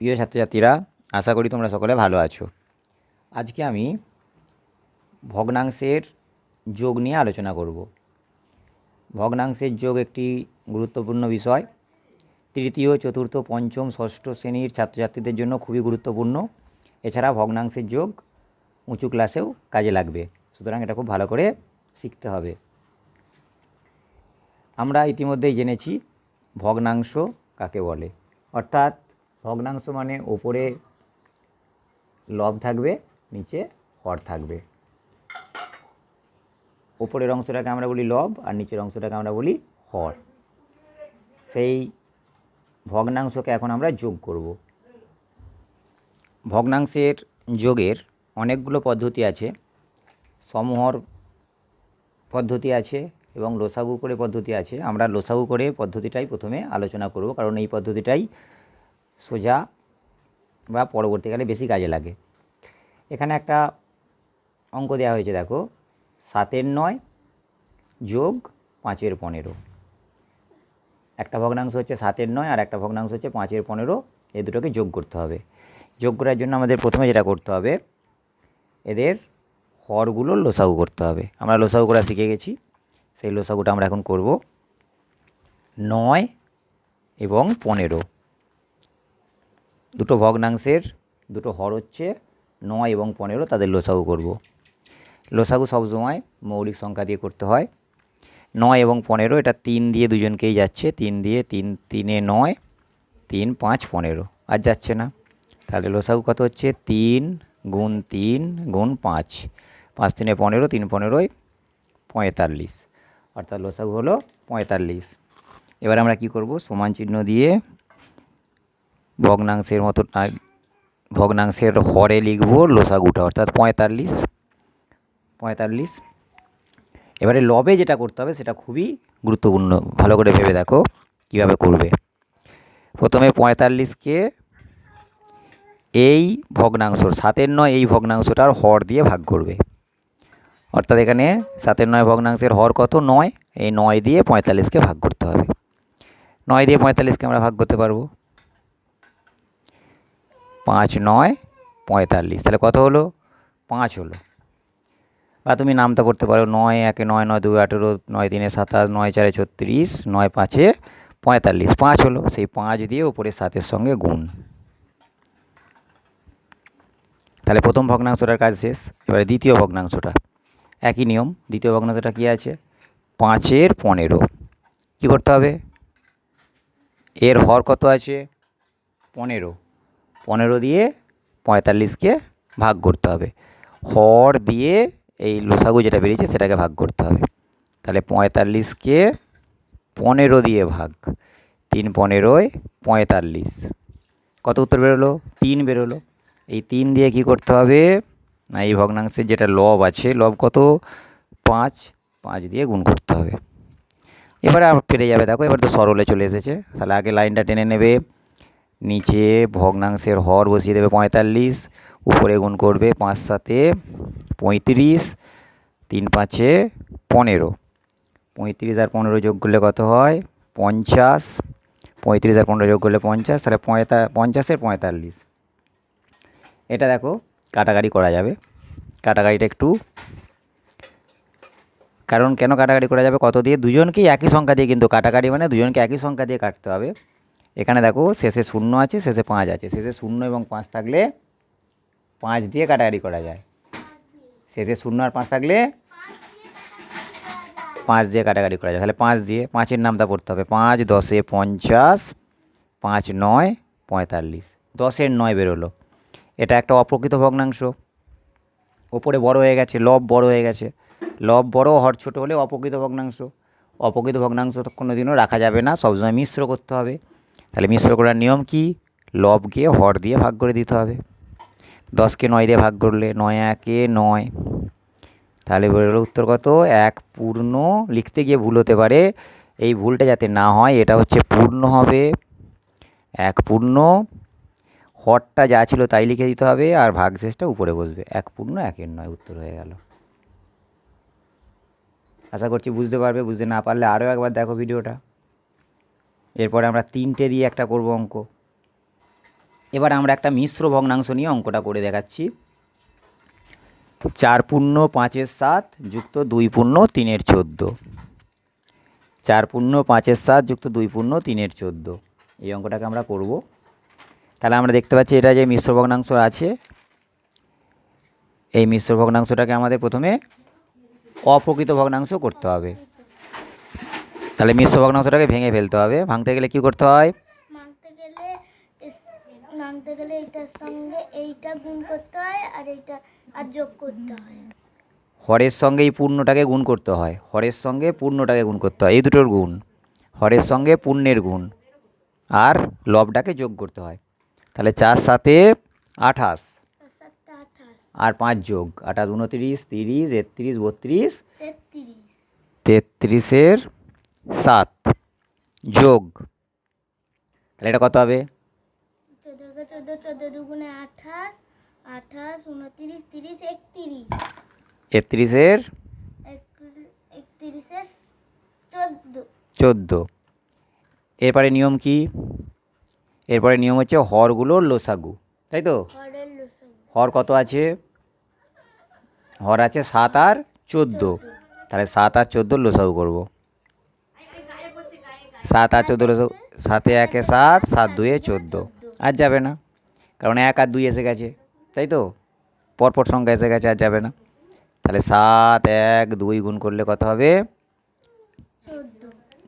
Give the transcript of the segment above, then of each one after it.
প্রিয় ছাত্রছাত্রীরা, আশা করি তোমরা সকলে ভালো আছো। আজকে আমি ভগ্নাংশের যোগ নিয়ে আলোচনা করব। ভগ্নাংশের যোগ একটি গুরুত্বপূর্ণ বিষয়। তৃতীয়, চতুর্থ, পঞ্চম, ষষ্ঠ শ্রেণির ছাত্রছাত্রীদের জন্য খুবই গুরুত্বপূর্ণ। এছাড়া ভগ্নাংশের যোগ উঁচু ক্লাসেও কাজে লাগবে। সুতরাং এটা খুব ভালো করে শিখতে হবে। আমরা ইতিমধ্যেই জেনেছি ভগ্নাংশ কাকে বলে। অর্থাৎ ভগ্নাংশ মানে ওপরে লব থাকবে, নিচে হর থাকবে। ওপরের অংশটাকে আমরা বলি লব, আর নিচের অংশটাকে আমরা বলি হর। সেই ভগ্নাংশকে এখন আমরা যোগ করব। ভগ্নাংশের যোগের অনেকগুলো পদ্ধতি আছে। সমহর পদ্ধতি আছে এবং লোসাগু করে পদ্ধতি আছে। আমরা লোসাগু করে পদ্ধতিটাই প্রথমে আলোচনা করব, কারণ এই পদ্ধতিটাই সোজা বা পরবর্তীকালে বেশি কাজে লাগে। এখানে একটা অঙ্ক দেওয়া হয়েছে, দেখো। সাতের নয় যোগ পাঁচের পনেরো। একটা ভগ্নাংশ হচ্ছে সাতের নয় আর একটা ভগ্নাংশ হচ্ছে পাঁচের পনেরো। এই দুটোকে যোগ করতে হবে। যোগ করার জন্য আমাদের প্রথমে যেটা করতে হবে, এদের হরগুলো লোসাগু করতে হবে। আমরা লোসাগু করা শিখে গেছি। সেই লোসাগুটা আমরা এখন করব। নয় এবং পনেরো। দুটো ভগ্নাংশের দুটো হর হচ্ছে নয় এবং পনেরো, তাদের লোসাগু করব। লোসাগু সবসময় মৌলিক সংখ্যা দিয়ে করতে হয়। নয় এবং পনেরো, এটা তিন দিয়ে দুজনকেই যাচ্ছে। তিন দিয়ে তিন, তিনে নয়, তিন, পাঁচ, পনেরো। আর যাচ্ছে না। তাহলে লোসাগু কত হচ্ছে? তিন গুণ তিন গুণ পাঁচ। পাঁচ তিনে পনেরো, তিন পনেরোই পঁয়তাল্লিশ। অর্থাৎ লোসাগু হলো পঁয়তাল্লিশ। এবার আমরা কি করব? সমান চিহ্ন দিয়ে ভগ্নাংশের মতো ভগ্নাংশের হরে লিখব লোসাগুটা, অর্থাৎ পঁয়তাল্লিশ পঁয়তাল্লিশ। এবারে লবে যেটা করতে হবে সেটা খুবই গুরুত্বপূর্ণ, ভালো করে ভেবে দেখো কীভাবে করবে। প্রথমে পঁয়তাল্লিশকে এই ভগ্নাংশর সাতের নয় এই ভগ্নাংশটার হর দিয়ে ভাগ করবে। অর্থাৎ এখানে সাতের নয় ভগ্নাংশের হর কত? নয়। এই নয় দিয়ে পঁয়তাল্লিশকে ভাগ করতে হবে। নয় দিয়ে পঁয়তাল্লিশকে আমরা ভাগ করতে পারব। পাঁচ নয়, পঁয়তাল্লিশ। তাহলে কত হলো? পাঁচ হলো। বা তুমি নামটা করতে পারো, নয় একে, নয় নয় দুই আঠেরো, নয় তিনে সাতাশ, নয় চারে ছত্রিশ, নয় পাঁচে পঁয়তাল্লিশ। পাঁচ হলো, সেই পাঁচ দিয়ে উপরে সাতের সঙ্গে গুণ। তাহলে প্রথম ভগ্নাংশটার কাজ শেষ, এবারে দ্বিতীয় ভগ্নাংশটা। একই নিয়ম, দ্বিতীয় ভগ্নাংশটা কী আছে? পাঁচের পনেরো। কী করতে হবে? এর হর কত আছে? পনেরো। পনেরো দিয়ে পঁয়তাল্লিশকে ভাগ করতে হবে। হর দিয়ে এই লোসাগু যেটা বেরিয়েছে সেটাকে ভাগ করতে হবে। তাহলে পঁয়তাল্লিশকে পনেরো দিয়ে ভাগ, তিন পনেরোয় পঁয়তাল্লিশ। কত উত্তর বেরোলো? তিন বেরোলো। এই তিন দিয়ে কি করতে হবে? না, এই ভগ্নাংশের যেটা লব আছে, লব কত? পাঁচ। পাঁচ দিয়ে গুণ করতে হবে। এবারে পেরে যাবে। দেখো, এবার তো সরলে চলে এসেছে। তাহলে আগে লাইনটা টেনে নেবে। নিচে ভগ্নাংশের হর বসিয়ে দেবে পঁয়তাল্লিশ, উপরে গুণ করবে পাঁচ সাতে পঁয়ত্রিশ, তিন পাঁচে পনেরো। পঁয়ত্রিশ আর পনেরো যোগ করলে কত হয়? পঞ্চাশ। পঁয়ত্রিশ আর পনেরো যোগ করলে পঞ্চাশ, তাহলে পঁয়তা, পঞ্চাশের পঁয়তাল্লিশ। এটা দেখো কাটাকাটি করা যাবে। কাটাকাটিটা একটু কারণ কেন কাটাকাটি করা যাবে? কত দিয়ে? দুজনকেই একই সংখ্যা দিয়ে কিন্তু কাটাকাটি মানে দুজনকে একই সংখ্যা দিয়ে কাটতে হবে। এখানে দেখো শেষে শূন্য আছে, শেষে পাঁচ আছে। শেষে শূন্য এবং পাঁচ থাকলে পাঁচ দিয়ে কাটাকাটি করা যায়। শেষে শূন্য আর পাঁচ থাকলে পাঁচ দিয়ে কাটাকাটি করা যায়। তাহলে পাঁচ দিয়ে, পাঁচের নামটা পড়তে হবে। পাঁচ, দশে পঞ্চাশ, পাঁচ, নয়, পঁয়তাল্লিশ। দশের নয় বেরোলো। এটা একটা অপ্রকৃত ভগ্নাংশ। ওপরে বড় হয়ে গেছে, লব বড় হয়ে গেছে। লব বড়, হর ছোট হলে অপ্রকৃত ভগ্নাংশ। অপ্রকৃত ভগ্নাংশ তো কোনো দিনও রাখা যাবে না, সবসময় মিশ্র করতে হবে। তাহলে মিশ্র করার নিয়ম কি? লবকে হর দিয়ে ভাগ করে দিতে হবে। দশকে নয় দিয়ে ভাগ করলে নয় একে নয়। তাহলে উত্তর কত? এক পূর্ণ লিখতে গিয়ে ভুল হতে পারে। এই ভুলটা যাতে না হয়, এটা হচ্ছে পূর্ণ হবে। এক পূর্ণ, হরটা যা ছিল তাই লিখে দিতে হবে আর ভাগশেষটা উপরে বসবে। এক পূর্ণ, একের নয়, উত্তর হয়ে গেল। আশা করছি বুঝতে পারবে, বুঝতে না পারলে আরও একবার দেখো ভিডিওটা। এরপরে আমরা তিনটে দিয়ে একটা করব অঙ্ক। এবার আমরা একটা মিশ্র ভগ্নাংশ নিয়ে অঙ্কটা করে দেখাচ্ছি। চার পূর্ণ পাঁচের সাত যুক্ত দুই পূর্ণ তিনের চোদ্দ। চার পূর্ণ পাঁচের সাত যুক্ত দুই পূর্ণ তিনের চোদ্দ। এই অঙ্কটাকে আমরা করব। তাহলে আমরা দেখতে পাচ্ছি এটা যে মিশ্র ভগ্নাংশ আছে, এই মিশ্র ভগ্নাংশটাকে আমাদের প্রথমে অপ্রকৃত ভগ্নাংশ করতে হবে। তাহলে মিশ্র ভগ্নাংশটাকে ভেঙে ফেলতে হবে। ভাঙতে গেলে কি করতে হয়? মাংতে গেলে এস- গেলে এইটার সঙ্গে এইটা গুণ করতে হয় আর এইটা আর যোগ করতে হয়। হরের সঙ্গে এই পূর্ণটাকে গুণ করতে হয়। হরের সঙ্গে পূর্ণটাকে গুণ করতে হয়। এই দুটোর গুণ। হরের সঙ্গে পূর্ণের গুণ। আর লবটাকে যোগ করতে হয়। তাহলে চার সাথে আঠাশ। আর পাঁচ যোগ। আঠাশ উনত্রিশ তিরিশ একত্রিশ বত্রিশ। তেত্রিশের সাত। যোগ। তাহলে এটা কত হবে? চোদ্দোকে চোদ্দ চোদ্দ দুগুণে আঠাশ আঠাশ উনত্রিশ তিরিশ একত্রিশ। একত্রিশের? এক- চোদ্দ। চোদ্দ। এরপরে নিয়ম কি? এরপরে নিয়ম হচ্ছে হরগুলোর লোসাগু। তাই তো? হর কত আছে? হর আছে সাত আর চোদ্দ। তাহলে সাত আর চোদ্দোর লোসাগু করব। সাত আর চোদ্দ সাতে একে সাত সাত দুয়ে চোদ্দ। আর যাবে না কারণ এক আর দুই এসে গেছে তাই তো? পরপর সংখ্যা এসে গেছে আর যাবে না। তাহলে সাত এক দুই গুণ করলে কত হবে?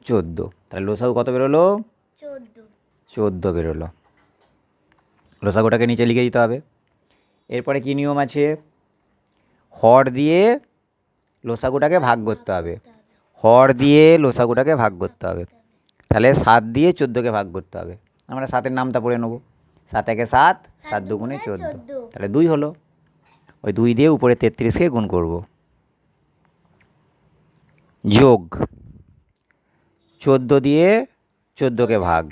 চোদ্দ। তাহলে লোসাগু কত বেরোলো? চোদ্দ। চোদ্দ বেরোলো। লোসাগুটাকে নিচে লিখে দিতে হবে। এরপরে কী নিয়ম আছে? হর দিয়ে লোসাগুটাকে ভাগ করতে হবে। হর দিয়ে লোসাগুটাকে ভাগ করতে হবে। তাহলে সাত দিয়ে চোদ্দোকে ভাগ করতে হবে। আমরা সাতের নামটা পড়ে নেব। সাত একে সাত সাত দুগুণে চোদ্দ। তাহলে দুই হলো। ওই দুই দিয়ে উপরে তেত্রিশকে গুণ করব। যোগ। চোদ্দ দিয়ে চোদ্দোকে ভাগ।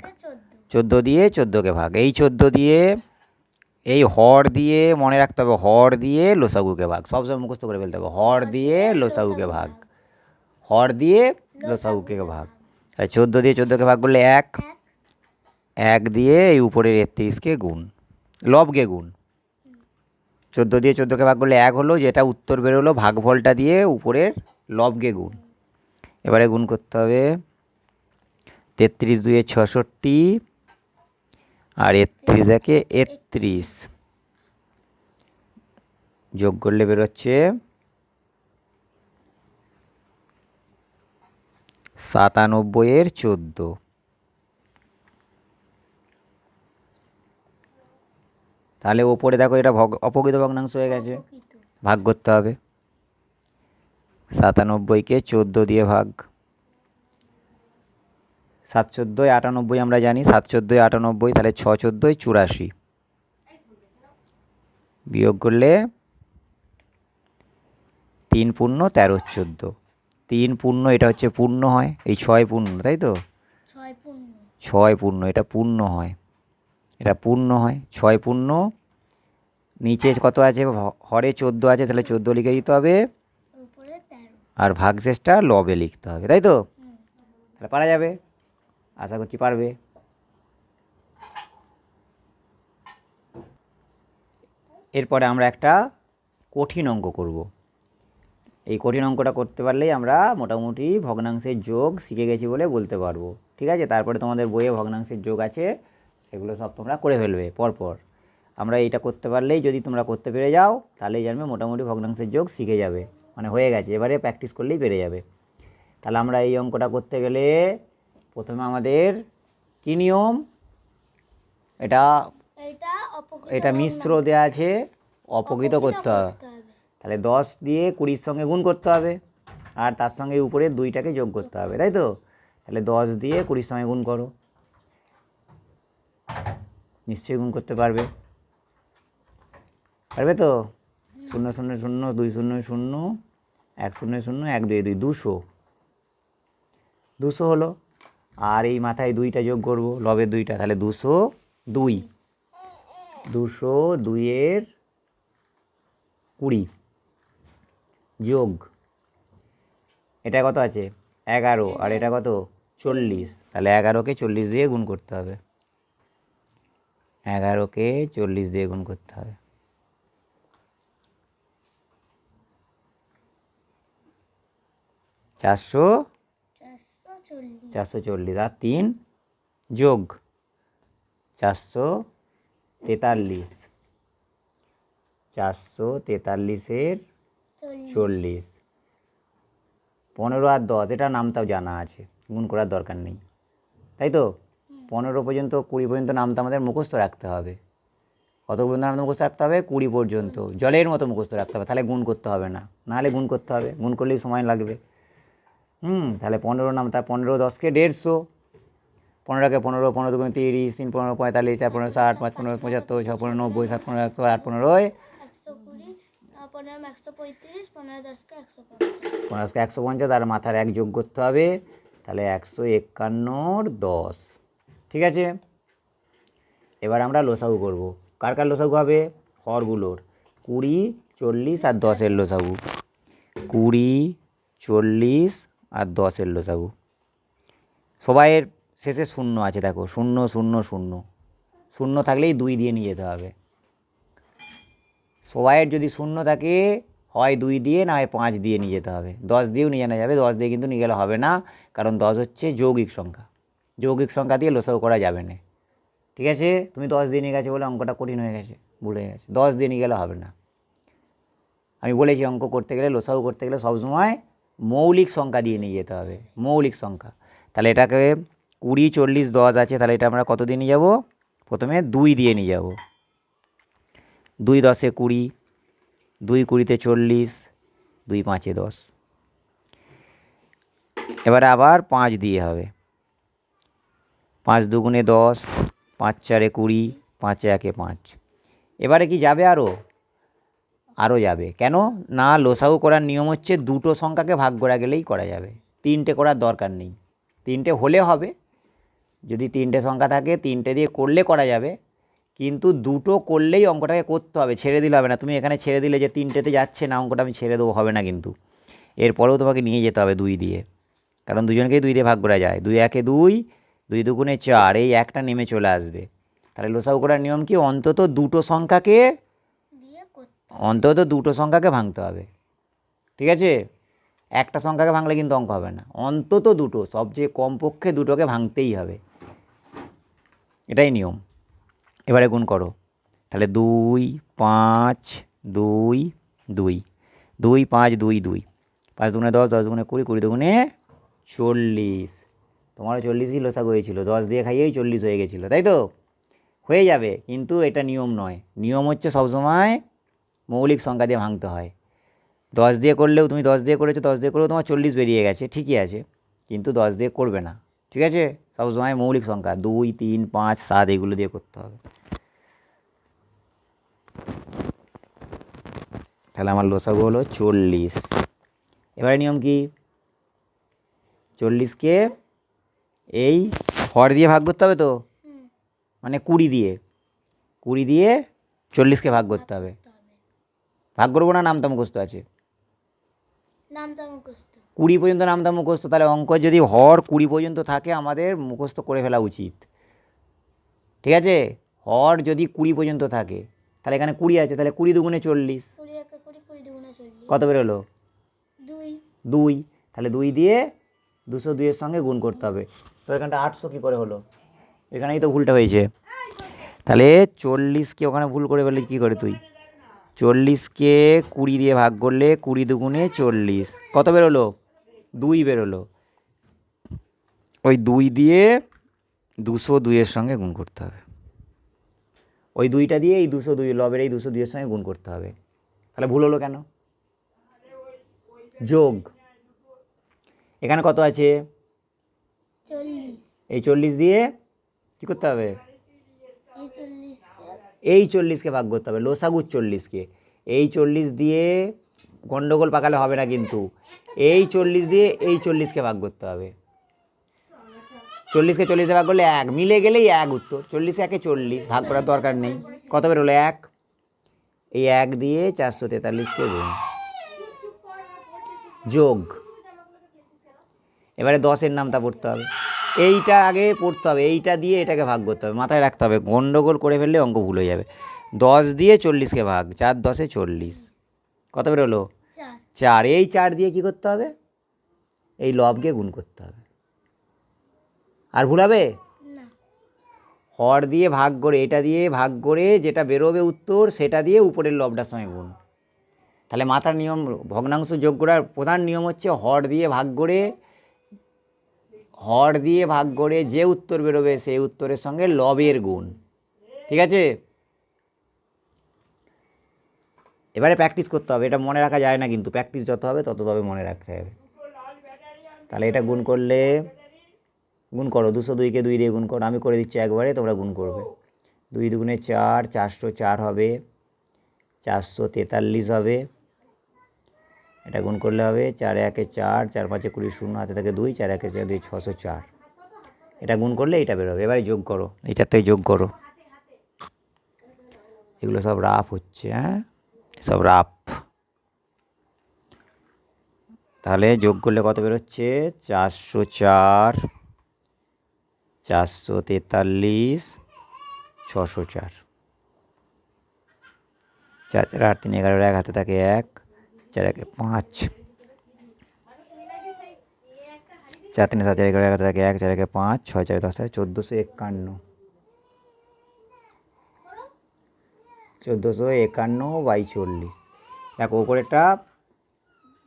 চোদ্দ দিয়ে চোদ্দোকে ভাগ। এই চোদ্দ দিয়ে, এই হর দিয়ে, মনে রাখতে হবে, হর দিয়ে লোসাগুকে ভাগ। সবসময় মুখস্থ করে ফেলতে হবে। হর দিয়ে, লোসাগুকে ভাগ। হর দিয়ে, লোসাগুকে ভাগ। আর চোদ্দ দিয়ে চোদ্দোকে ভাগ করলে এক। এক দিয়ে এই উপরের একত্রিশকে গুণ, লবকে গুণ। চোদ্দ দিয়ে চোদ্দোকে ভাগ করলে এক হলো, যেটা উত্তর বেরোলো, ভাগফলটা দিয়ে উপরের লবকে গুণ। এবারে গুণ করতে হবে তেত্রিশ দুয়ে ছষট্টি আর একত্রিশ একে একত্রিশ যোগ করলে বেরোচ্ছে সাতানব্বইয়ের চোদ্দ। তাহলে ওপরে দেখো এটা ভগ অপকৃত ভগ্নাংশ হয়ে গেছে। ভাগ করতে হবে। সাতানব্বইকে চোদ্দ দিয়ে ভাগ। সাত চোদ্দোয় আটানব্বই আমরা জানি সাত চোদ্দোয় আটানব্বই তাহলে ছ চোদ্দোই চুরাশি। বিয়োগ করলে তিন পূর্ণ তেরো চোদ্দ। তিন পূর্ণ এটা হচ্ছে পূর্ণ হয়। এই ছয় পূর্ণ তাই তো? ছয় পূর্ণ। এটা পূর্ণ হয়। এটা পূর্ণ হয় ছয় পূর্ণ। নিচে কত আছে? হরে চোদ্দ আছে তাহলে চোদ্দ লিখে দিতে হবে। আর ভাগশেষটা লবে লিখতে হবে তাই তো? তাহলে পারা যাবে? আশা করছি পারবে। এরপরে আমরা একটা কঠিন অঙ্ক করব। এই কঠিন অঙ্কটা করতে পারলেই আমরা মোটামুটি ভগ্নাংশের যোগ শিখে গেছি বলে বলতে পারব। ঠিক আছে? তারপরে তোমাদের বইয়ে ভগ্নাংশের যোগ আছে সেগুলো সব তোমরা করে ফেলবে পরপর। আমরা এইটা করতে পারলেই যদি তোমরা করতে পেরে যাও তাহলেই জানবে মোটামুটি ভগ্নাংশের যোগ শিখে যাবে। মানে হয়ে গেছে এবারে প্র্যাকটিস করলেই পেরে যাবে। তাহলে আমরা এই অঙ্কটা করতে গেলে প্রথমে আমাদের কী নিয়ম? এটা এটা এটা মিশ্র দেওয়া আছে অপকৃত করতে হবে। তাহলে দশ দিয়ে কুড়ির সঙ্গে গুণ করতে হবে। আর তার সঙ্গে উপরে দুইটাকে যোগ করতে হবে, তাই তো? তাহলে দশ দিয়ে কুড়ির সঙ্গে গুণ করো। নিশ্চয়ই গুণ করতে পারবে। পারবে তো? শূন্য শূন্য শূন্য, দুই শূন্য শূন্য, এক শূন্য শূন্য, এক, দুই দুই, দুশো। দুশো হলো। আর এই মাথায় দুইটা যোগ করব লবের দুইটা, তাহলে দুশো দুই। দুশো দুইয়ের কুড়ি। যোগ। এটা কত আছে? এগারো। আর এটা কত? চল্লিশ। তাহলে এগারোকে চল্লিশ দিয়ে গুণ করতে হবে। এগারোকে চল্লিশ দিয়ে গুণ করতে হবে। চারশো চারশো চল্লিশ। আর তিন যোগ। চারশো তেতাল্লিশ। চারশো তেতাল্লিশের চল্লিশ। পনেরো আর দশ এটা নামটাও জানা আছে গুণ করার দরকার নেই। তাই তো? পনেরো পর্যন্ত কুড়ি পর্যন্ত নামটা আমাদের মুখস্থ রাখতে হবে। কত পর্যন্ত নামটা মুখস্থ রাখতে হবে? কুড়ি পর্যন্ত। জলের মতো মুখস্থ রাখতে হবে তাহলে গুণ করতে হবে না। নাহলে গুণ করতে হবে গুণ করলেই সময় লাগবে। হুম তাহলে পনেরো নাম নামটা পনেরো দশকে দেড়শো। পনেরোকে পনেরো পনেরো দুগুণ তিরিশ তিন পনেরো পঁয়তাল্লিশ চার পনেরো ষাট পাঁচ পনেরো পঁচাত্তর ছ পনেরো নব্বই সাত পনেরো একশো আট পনেরোয় পনেরো একশো পঞ্চাশ একশো পঞ্চাশ আর মাথার এক যোগ করতে হবে, তাহলে একশো একান্নর দশ। ঠিক আছে? এবার আমরা লোসাগু করব। কার কার লোসাগু হবে? হরগুলোর কুড়ি, চল্লিশ আর দশের লোসাগু। কুড়ি, চল্লিশ আর দশের লোসাগু। সবাইয়ের শেষে শূন্য আছে, দেখো। শূন্য শূন্য শূন্য। শূন্য থাকলেই দুই দিয়ে নিয়ে যেতে হবে। সবাইয়ের যদি শূন্য থাকে, হয় দুই দিয়ে, না হয় পাঁচ দিয়ে নিয়ে যেতে হবে। দশ দিয়েও নিয়ে জানা যাবে, দশ দিয়ে কিন্তু নিয়ে গেলে হবে না, কারণ দশ হচ্ছে যৌগিক সংখ্যা। যৌগিক সংখ্যা দিয়ে লোসাগু করা যাবে না। ঠিক আছে? তুমি দশ দিয়ে নিয়ে গেছে বলে অঙ্কটা কঠিন হয়ে গেছে, ভুলে গেছে। দশ দিয়ে নিয়ে গেলে হবে না। আমি বলেছি অঙ্ক করতে গেলে, লোসাগু করতে গেলে সবসময় মৌলিক সংখ্যা দিয়ে নিয়ে যেতে হবে, মৌলিক সংখ্যা। তাহলে এটাকে কুড়ি, চল্লিশ, দশ আছে, তাহলে এটা আমরা কত দিয়ে নিয়ে যাব? প্রথমে দুই দিয়ে নিয়ে যাব। দুই দশে কুড়ি, দুই কুড়িতে চল্লিশ, দুই পাঁচে দশ। এবারে আবার পাঁচ দিয়ে হবে। পাঁচ দুগুণে দশ, পাঁচ চারে কুড়ি, পাঁচে একে পাঁচ। এবারে কি যাবে আরও আরও যাবে। কেন? না লোসাউ করার নিয়ম হচ্ছে দুটো সংখ্যাকে ভাগ করা গেলেই করা যাবে। তিনটে করার দরকার নেই। তিনটে হলে হবে। যদি তিনটে সংখ্যা থাকে, তিনটে দিয়ে করলে করা যাবে। কিন্তু দুটো করলেই অঙ্কটাকে করতে হবে ছেড়ে দিলে হবে না। তুমি এখানে ছেড়ে দিলে যে তিনটেতে যাচ্ছে না অঙ্কটা আমি ছেড়ে দেবো হবে না কিন্তু। এরপরেও তোমাকে নিয়ে যেতে হবে দুই দিয়ে। কারণ দুজনকেই দুই দিয়ে ভাগ করা যায়। দুই একে দুই দুই দুগুণে চার এই একটা নেমে চলে আসবে। তাহলে লোসাগু করার নিয়ম কি? অন্তত দুটো সংখ্যাকে অন্তত দুটো সংখ্যাকে ভাঙতে হবে। ঠিক আছে? একটা সংখ্যাকে ভাঙলে কিন্তু অঙ্ক হবে না। অন্তত দুটো সবচেয়ে কমপক্ষে দুটোকে ভাঙতেই হবে। এটাই নিয়ম। এবারে গুণ করো। তাহলে দুই, পাঁচ, দুই দুই। দুই, পাঁচ, দুই দুই। পাঁচ দুগুণে দশ দশ দুগুণে কুড়ি কুড়ি দুগুণে চল্লিশ। তোমারও চল্লিশই লোসা হয়েছিল। দশ দিয়ে খাইয়েই চল্লিশ হয়ে গেছিল, তাই তো? হয়ে যাবে, কিন্তু এটা নিয়ম নয়। নিয়ম হচ্ছে সবসময় মৌলিক সংখ্যা দিয়ে ভাঙতে হয়। দশ দিয়ে করলেও তুমি দশ দিয়ে করেছ, দশ দিয়ে করেও তোমার চল্লিশ বেরিয়ে গেছে, ঠিকই আছে। কিন্তু দশ দিয়ে করবে না, ঠিক আছে? সবসময় মৌলিক সংখ্যা। দুই, তিন, পাঁচ, সাত, এগুলো দিয়ে করতে হবে। তাহলে আমার লোসাগু হলো চল্লিশ। এবারে নিয়ম কি? চল্লিশকে এই হর দিয়ে ভাগ করতে হবে তো? মানে কুড়ি দিয়ে। কুড়ি দিয়ে চল্লিশকে ভাগ করতে হবে। ভাগ করব না? নামটা মুখস্থ আছে। নামটা মুখস্থ কুড়ি পর্যন্ত নামটা মুখস্থ তাহলে অঙ্ক যদি হর কুড়ি পর্যন্ত থাকে আমাদের মুখস্থ করে ফেলা উচিত। ঠিক আছে? হর যদি কুড়ি পর্যন্ত থাকে তাহলে এখানে কুড়ি আছে তাহলে কুড়ি দুগুণে চল্লিশ। কত বেরোলো? দুই। তাহলে দুই দিয়ে দুশো দুইয়ের সঙ্গে গুণ করতে হবে। তো এখানটা আটশো কী করে হলো? এখানেই তো ভুলটা হয়েছে। তাহলে চল্লিশকে ওখানে ভুল করে ফেললি কী করে তুই? চল্লিশকে কুড়ি দিয়ে ভাগ করলে কুড়ি দুগুণে চল্লিশ। কত বেরোলো? দুই বেরোলো। ওই দুই দিয়ে দুশো দুইয়ের সঙ্গে গুণ করতে হবে। ওই দুইটা দিয়ে এই দুশো দুই লবের এই দুশো দুইয়ের সঙ্গে গুণ করতে হবে। তাহলে ভুল হলো কেন? যোগ। এখানে কত আছে? এই চল্লিশ দিয়ে কী করতে হবে? এই চল্লিশকে। ভাগ করতে হবে লোসাগুর চল্লিশকে। এই চল্লিশ দিয়ে গন্ডগোল পাকালে হবে না কিন্তু। এই চল্লিশ দিয়ে এই চল্লিশকে ভাগ করতে হবে। চল্লিশকে চল্লিশে ভাগ করলে এক। মিলে গেলেই এক উত্তর। চল্লিশ একে চল্লিশ। ভাগ করার দরকার নেই। কত বেরোলো এক। এই এক দিয়ে চারশো তেতাল্লিশকে গুণ। যোগ। এবারে দশের নামটা পড়তে হবে। এইটা আগে পড়তে হবে। এইটা দিয়ে এটাকে ভাগ করতে হবে। মাথায় রাখতে হবে। গন্ডগোল করে ফেললে অঙ্ক ভুল হয়ে যাবে। দশ দিয়ে চল্লিশকে ভাগ। চার দশে চল্লিশ। কত বেরোলো চার। চার। এই চার দিয়ে কি করতে হবে? এই লবকে গুণ করতে হবে। আর ভুল হবে হর দিয়ে ভাগ করে এটা দিয়ে ভাগ করে যেটা বেরোবে উত্তর সেটা দিয়ে উপরের লবটার সঙ্গে গুণ। তাহলে মাথার নিয়ম ভগ্নাংশ যোগ করার প্রধান নিয়ম হচ্ছে হর দিয়ে ভাগ করে হর দিয়ে ভাগ করে যে উত্তর বেরোবে সেই উত্তরের সঙ্গে লবের গুণ। ঠিক আছে? এবারে প্র্যাকটিস করতে হবে, এটা মনে রাখা যায় না কিন্তু প্র্যাকটিস যত হবে তত তবে মনে রাখতে হবে। তাহলে এটা গুণ করলে, গুণ করো, দুশো দুইকে দুই দিয়ে গুণ করো, আমি করে দিচ্ছি একবারে, তোমরা গুণ করবে। দুই দুগুণে চার, চারশো চার হবে, চারশো তেতাল্লিশ হবে, এটা গুণ করলে হবে চার একে চার চার পাঁচে কুড়ি শূন্য, হাতে থাকে দুই, চার একে চার, দুই, ছশো চার। এটা গুণ করলে এটা বেরোবে, এবারে যোগ করো এই চারটাই যোগ করো। এগুলো সব রাফ হচ্ছে হ্যাঁ? সব রাফ। তাহলে যোগ করলে কত বেরোচ্ছে? চারশো চার, চারশো তেতাল্লিশ, ছশো চার। চার চার, আট, তিন, এগারো, এক, হাতে থাকে এক, চার, একে পাঁচ। চার, তিন, সাত, চার, এগারো, এক, হাতে থাকে এক, চার, একে পাঁচ, ছয়, চার, দশ থাকে চোদ্দোশো একান্ন। চোদ্দোশো একান্ন বাই চল্লিশ। দেখো ওপরেরটা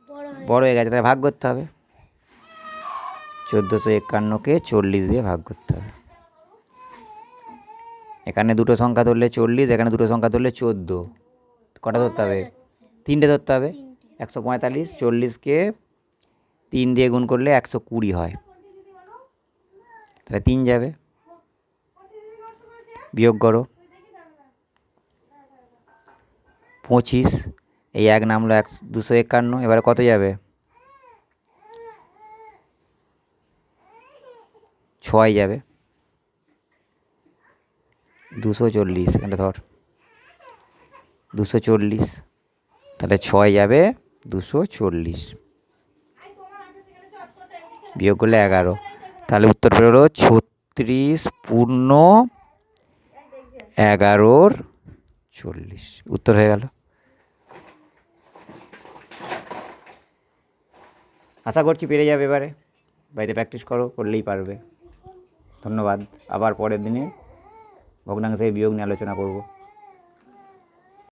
বড় হয়ে বড় হয়ে গেছে তাহলে ভাগ করতে হবে। চোদ্দোশো একান্নকে চল্লিশ দিয়ে ভাগ করতে হবে। এখানে দুটো সংখ্যা ধরলে চল্লিশ এখানে দুটো সংখ্যা ধরলে চোদ্দ। কটা ধরতে হবে? তিনটে ধরতে হবে। একশো পঁয়তাল্লিশ চল্লিশকে তিন দিয়ে গুণ করলে একশো কুড়ি হয়। তাহলে তিন যাবে। বিয়োগ করো। পঁচিশ, এই এক নামলো এক, দুশো একান্ন, এবারে কত যাবে? ছয় যাবে। দুশো চল্লিশ এটা ধর। দুশো চল্লিশ, তাহলে ছয় যাবে দুশো চল্লিশ। বিয়োগ করলে এগারো। তাহলে উত্তর বেরোলো ছত্রিশ পূর্ণ এগারোর চল্লিশ। উত্তর হয়ে গেল। আশা করছি পেরে যাবে এবারে। বাড়িতে প্র্যাকটিস করো, করলেই পারবে। ধন্যবাদ। আবার পরের দিনে ভগ্নাংশের বিয়োগ নিয়ে আলোচনা করব।